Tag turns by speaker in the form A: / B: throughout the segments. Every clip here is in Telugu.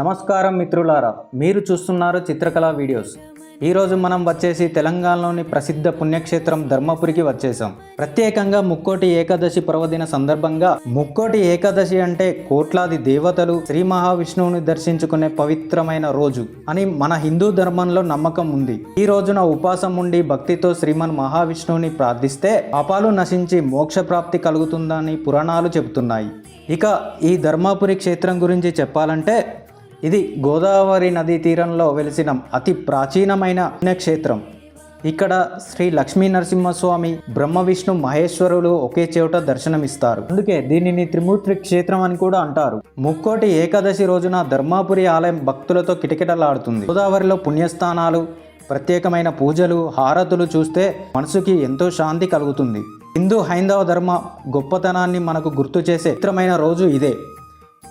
A: నమస్కారం మిత్రులారా మీరు చూస్తున్నారు చిత్రకళ వీడియోస్. ఈరోజు మనం వచ్చేసి తెలంగాణలోని ప్రసిద్ధ పుణ్యక్షేత్రం ధర్మపురికి వచ్చేసాం. ప్రత్యేకంగా ముక్కోటి ఏకాదశి పర్వదిన సందర్భంగా ముక్కోటి ఏకాదశి అంటే కోట్లాది దేవతలు శ్రీ మహావిష్ణువుని దర్శించుకునే పవిత్రమైన రోజు అని మన హిందూ ధర్మంలో నమ్మకం ఉంది. ఈ రోజున ఉపాసం ఉండి భక్తితో శ్రీమన్ మహావిష్ణువుని ప్రార్థిస్తే పాపాలు నశించి మోక్ష ప్రాప్తి కలుగుతుందని పురాణాలు చెబుతున్నాయి. ఇక ఈ ధర్మాపురి క్షేత్రం గురించి చెప్పాలంటే ఇది గోదావరి నదీ తీరంలో వెలిసిన అతి ప్రాచీనమైన పుణ్యక్షేత్రం ఇక్కడ శ్రీ లక్ష్మీ నరసింహస్వామి బ్రహ్మ విష్ణు మహేశ్వరులు ఒకే చోట దర్శనమిస్తారు. అందుకే దీనిని త్రిమూర్తి క్షేత్రం అని కూడా అంటారు. ముక్కోటి ఏకాదశి రోజున ధర్మాపురి ఆలయం భక్తులతో కిటకిటలాడుతుంది. గోదావరిలో పుణ్యస్థానాలు ప్రత్యేకమైన పూజలు హారతులు చూస్తే మనసుకి ఎంతో శాంతి కలుగుతుంది. హిందూ హైందవ ధర్మ గొప్పతనాన్ని మనకు గుర్తు చేసే చిత్రమైన రోజు ఇదే.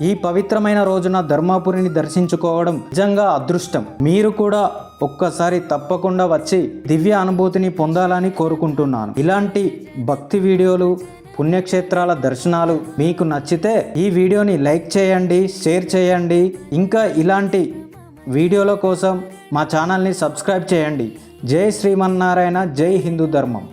A: ఈ పవిత్రమైన రోజున ధర్మాపురిని దర్శించుకోవడం నిజంగా అదృష్టం. మీరు కూడా ఒక్కసారి తప్పకుండా వచ్చి దివ్య అనుభూతిని పొందాలని కోరుకుంటున్నాను. ఇలాంటి భక్తి వీడియోలు పుణ్యక్షేత్రాల దర్శనాలు మీకు నచ్చితే ఈ వీడియోని లైక్ చేయండి షేర్ చేయండి. ఇంకా ఇలాంటి వీడియోల కోసం మా ఛానల్ని సబ్స్క్రైబ్ చేయండి. జై శ్రీమన్నారాయణ జై హిందూ ధర్మం.